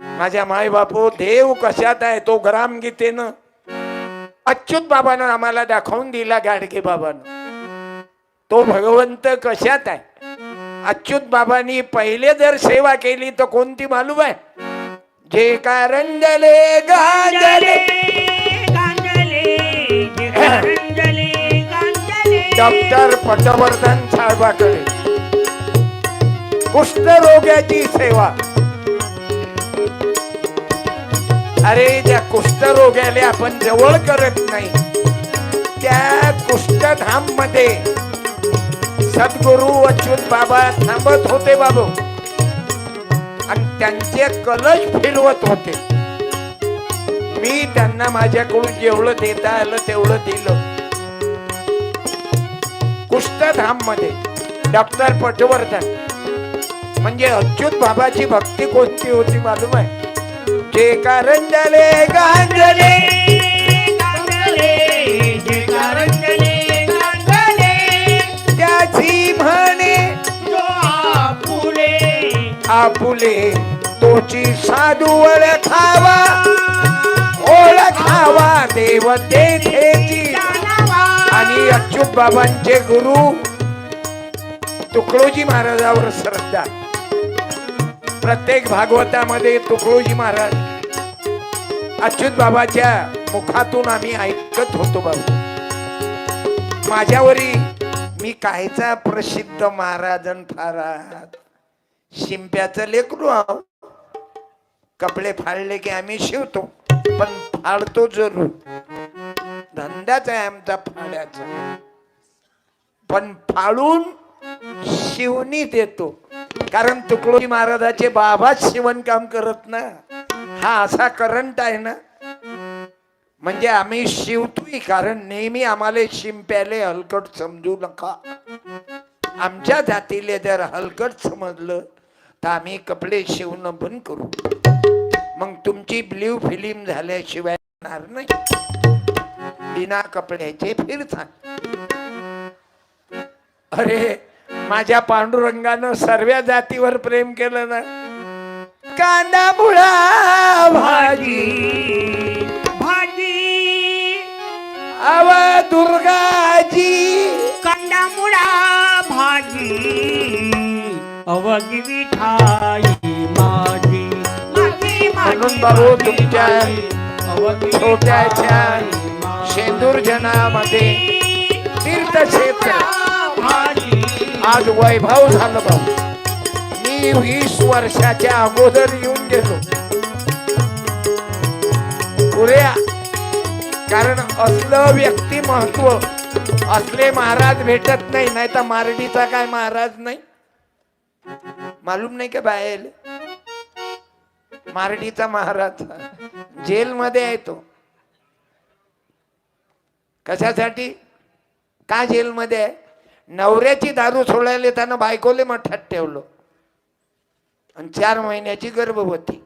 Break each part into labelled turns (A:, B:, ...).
A: माझ्या माय बापू देव कशात आहे? तो ग्राम गीतेनं अच्युत बाबानं आम्हाला दाखवून दिला गाडगे बाबानं. तो भगवंत कशात आहे? अच्युत बाबांनी पहिले जर सेवा केली तर कोणती मालूम आहे? जे कारंजले गांजले. डॉक्टर पटवर्धन साहेबाकडे कुष्ठरोग्याची सेवा. अरे त्या कुष्ठरोग्याले आपण जवळ करत नाही त्या कुष्ठधाममध्ये सद्गुरु अच्युत बाबा थांबत होते बाबू. आणि त्यांचे कलश फिरवत होते. मी त्यांना माझ्याकडून जेवढं देता आलं तेवढं दिलं. कुष्ठधाममध्ये डॉक्टर पटवर्धन. म्हणजे अच्युत बाबाची भक्ती कोणती होती मालूम आहे? जे कारंजले गांजले. त्याची म्हणे आपुले. तोची साधू ओळखावा. ओळखावा देव तेथेची आणि अच्युत बाबांचे गुरु. तुकडोजी महाराजावर श्रद्धा. प्रत्येक भागवतामध्ये तुकडोजी महाराज अच्युत बाबाच्या मुखातून आम्ही ऐकत होतो बाबू. माझ्यावरी मी कायचा प्रसिद्ध महाराजन फारात. शिंप्याचं लेकरू आहो. कपडे फाडले की आम्ही शिवतो पण फाडतो जरूर. धंदाच आहे आमचा फाड्याचा. पण फाडून शिवणी देतो. कारण तुकडोजी महाराजाचे बाबाच शिवण काम करत ना. हा असा करंट आहे ना. म्हणजे आम्ही शिवतोय कारण नेहमी आम्हाला शिंप्याले हलकट समजू नका. आमच्या जातीले जर हलकट समजलं तर आम्ही कपडे शिवणं बंद करू. मग तुमची ब्ल्यू फिल्म झाल्याशिवाय येणार नाही. बिना कपड्याचे फिरता अरे माझ्या पांडुरंगानं सर्व जातीवर प्रेम केलं ना. कांदा मुळा भाजी. अव दुर्गाजी.
B: कंदामुळा भाजी. अवगी विठाई माझी. माझी
A: म्हणून बाबू तुमच्या छोट्याच्या शेंदूर जनामध्ये तीर्थक्षेत्र.
B: भाजी.
A: आज वैभव झालं भाऊ मी वीस वर्षाच्या अगोदर येऊन गेलो. पुऱ्या कारण असलं व्यक्ती महत्त्व असले महाराज भेटत नाही नाही तर मारडीचा काय महाराज नाही? मालूम नाही का बाहेर? मारडीचा महाराज जेलमध्ये आहे तो. कशासाठी? का जेलमध्ये आहे? नवऱ्याची दारू सोडायला त्यानं बायकोले मठात ठेवलं. आणि चार महिन्याची गर्भवती.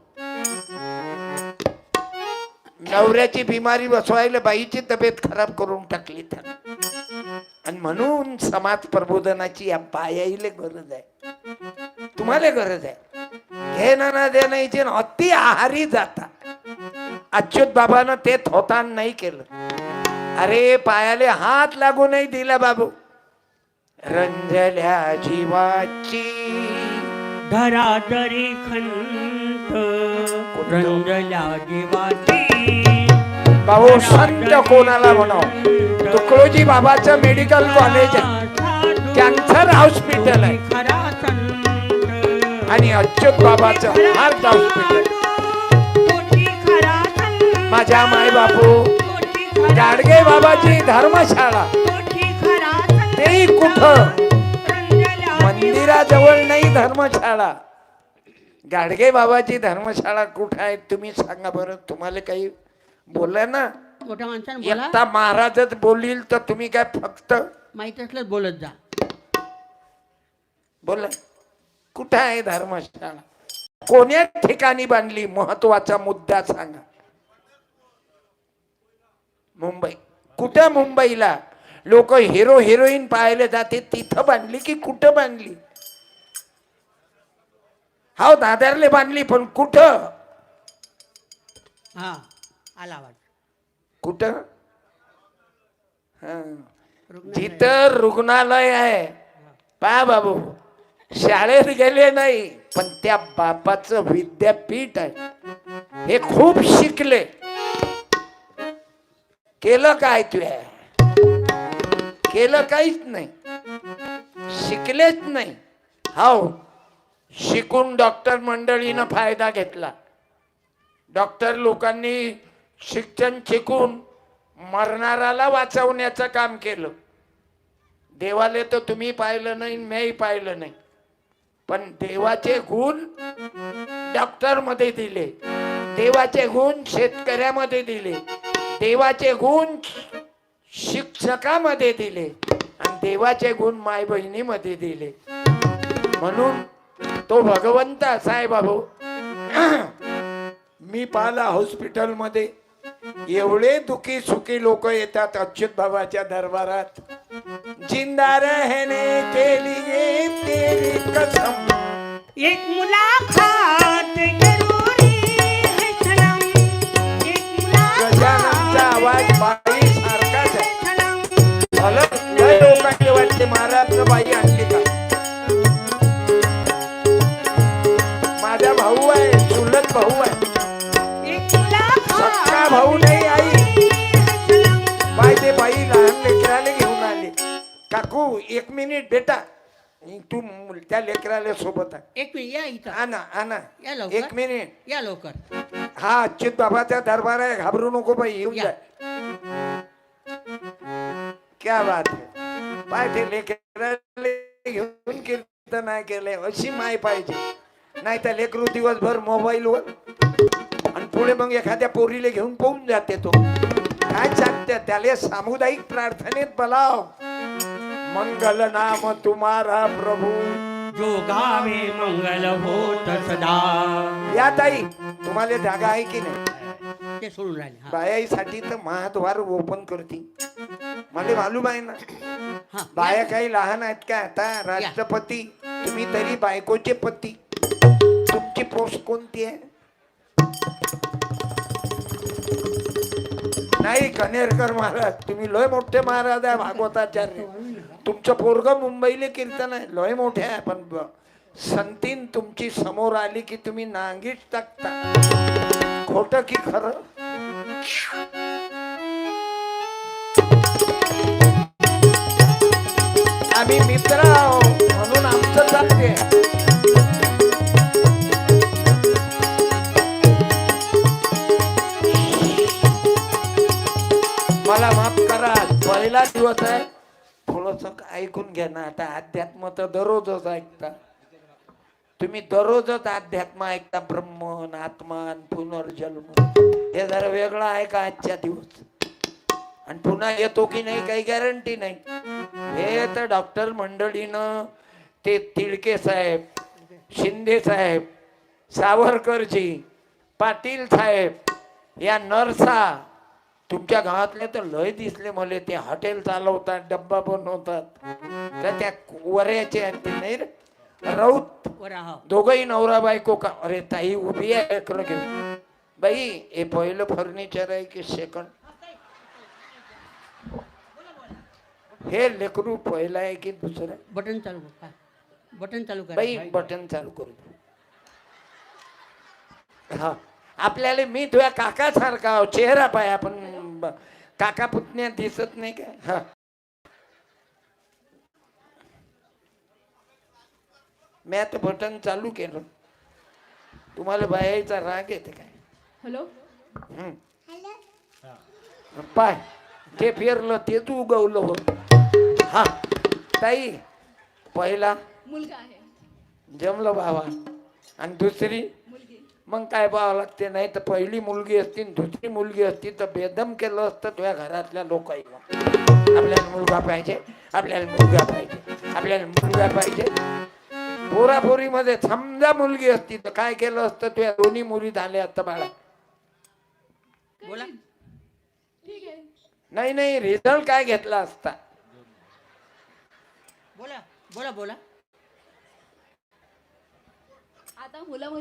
A: नवऱ्याची बिमारी बसवायला बाईची तब्येत खराब करून टाकली त्यानं. आणि म्हणून समाज प्रबोधनाची या बायाईले गरज आहे. तुम्हाला गरज आहे. घेणं ना देणं अति आहारी जाता. अच्युत बाबानं ते थोतान नाही केलं. अरे पायाले हात लागू नाही दिला बाबू. रंजल्या जीवाची
B: धराधरी खंत रंगल्या जीवाची
A: भाऊ संत कोणाला म्हणाव? तुकडोजी बाबाचं मेडिकल कॉलेज आहे. कॅन्सर हॉस्पिटल आहे.
B: खरा संत
A: आणि अच्युत बाबाचं हार्ट हॉस्पिटल
B: तोची खरा संत
A: माझ्या माय बापू गाडगे बाबाची धर्मशाळा.
B: तोची खरा संत.
A: तेही कुठं? मंदिराजवळ नाही धर्मशाळा. गाडगे बाबाची धर्मशाळा कुठं आहे तुम्ही सांगा बरं. तुम्हाला काही बोला ना?
B: मोठ्या माणसाने बोला.
A: एकटा महाराजच बोलील तर तुम्ही काय फक्त
B: माहीत असलं बोलत जा.
A: बोला. कुठं आहे धर्मशाळा? कोण्या ठिकाणी बांधली महत्त्वाचा मुद्दा सांगा. मुंबई. कुठं मुंबईला? लोक हिरो हिरोईन पाहायला जाते तिथं बांधली की कुठं बांधली? हा दादरले बांधली पण कुठं?
B: हा आला आवाज.
A: कुठं? हा.
B: रुग्णालय.
A: जिथं रुग्णालय आहे. पा बाबू शाळेत गेले नाही पण त्या बापाचं विद्यापीठ आहे. हे खूप शिकले. केलं काय तू केलं काहीच नाही. शिकलेच नाही. हाव शिकून डॉक्टर मंडळीनं फायदा घेतला. डॉक्टर लोकांनी शिक्षण शिकून मरणाराला वाचवण्याचं काम केलं. देवाले तर तुम्ही पाहिलं नाही मीही पाहिलं नाही. पण देवाचे गुण डॉक्टरमध्ये दिले. देवाचे गुण शेतकऱ्यामध्ये दिले. देवाचे गुण शिक्षकामध्ये दिले आणि देवाचे गुण माय बहिणीमध्ये दिले. म्हणून तो भगवंत असा आहे बाबू मी पाहिला हॉस्पिटलमध्ये एवढे दुखी सुखी लोक येतात अच्युत बाबाच्या दरबारात. जिंदा रहने के लिए तेरी कसम
B: एक मुलाकात
A: भाऊ नाही आई. बाय ते बाई लहान लेकराला घेऊन आले. काकू एक मिनिट बेटा. तू त्या लेकराला सोबत आहे
B: एक मिनिट या इथं.
A: आणा आणा.
B: या लवकर.
A: एक मिनिट
B: या लवकर.
A: हा अच्युत बाबाचा दरबार आहे घाबरू नको बाई येऊन
B: या.
A: क्या बात आहे पाय ते लेकराला घेऊन कीर्तन नाही केलंय अशी माय पाहिजे. नाही तर लेकरू दिवसभर मोबाईलवर पुढे मग एखाद्या पोरीला घेऊन पळून जाते तो. काय सांगते त्याला? सामुदायिक प्रार्थनेत बोलाव. मंगल नाम तुम्हारा प्रभू.
B: जो गावे मंगल होत सदा.
A: या ताई तुम्हाला जागा आहे की नाही?
B: ते सोडून राहिले हा.
A: बायासाठी तर महाद्वार ओपन करते मला मालूम आहे ना. बाया. काही लहान आहेत का? आता राष्ट्रपती तुम्ही तरी बायकोचे पती. तुमची पोस्ट कोणती आहे? नाही कनेरकर महाराज तुम्ही लय मोठे महाराज आहे भागवताचार्य. तुमचं पोरग मुंबईला कीर्तन आहे लय मोठे आहे पण संतीन तुमची समोर आली की तुम्ही नांगीच टाकता. खोट की खरं? आम्ही मित्र पहिला होत आहे? थोडस ऐकून घ्या ना आता अध्यात्म तर दररोजच ऐकता. तुम्ही दररोजच अध्यात्म ऐकता ब्रह्मन आत्मान पुनर्जन्म. हे जरा वेगळं आहे का आजच्या दिवस. आणि पुन्हा येतो की नाही काही गॅरंटी नाही. हे तर डॉक्टर मंडळीनं ते तिळके साहेब शिंदे साहेब सावरकरजी पाटील साहेब या नर्सा तुमच्या गावातले तर लय दिसले मला ते हॉटेल चालवतात डब्बा बनवतात. तर त्या वऱ्याचे आहेत ते नाही रे राऊत
B: हा.
A: दोघही नवरा बायको का? अरे ताई उभी आहे घेऊन. बाई हे पहिलं फर्निचर आहे की सेकंड हे लेकरू पहिलं आहे की दुसरं?
B: बटन चालू कर. बटन चालू कर.
A: बाई बटन चालू करू. हा. आपल्याला मी तुझ्या काका सारखा चेहरा पाय आपण काका पुतण्या दिसत नाही काय हा. मी आता बटन चालू केलं. तुम्हाला बायाचा राग येते काय?
C: हॅलो?
A: हम्म. पाय. ते फिरलं तेच उगवलं हो हा. ताई पहिला
C: मुलगा आहे.
A: जमलं बाबा. आणि दुसरी? मग काय पाहावं लागते? नाही तर पहिली मुलगी असती दुसरी मुलगी असती तर बेदम केलं असतं तुझ्या घरातल्या लोकांना आपल्याला मुलगा पाहिजे आपल्याला मुलगा पाहिजे आपल्याला मुलगा पाहिजे. पोरापोरीमध्ये समजा मुलगी असती तर काय केलं असतं? तुझ्या दोन्ही मुली झाल्या असतं बाळा.
B: बोला.
C: ठीक आहे
A: नाही नाही रिझल्ट काय घेतला असता?
B: बोला बोला बोला.
C: आता मुलं मुली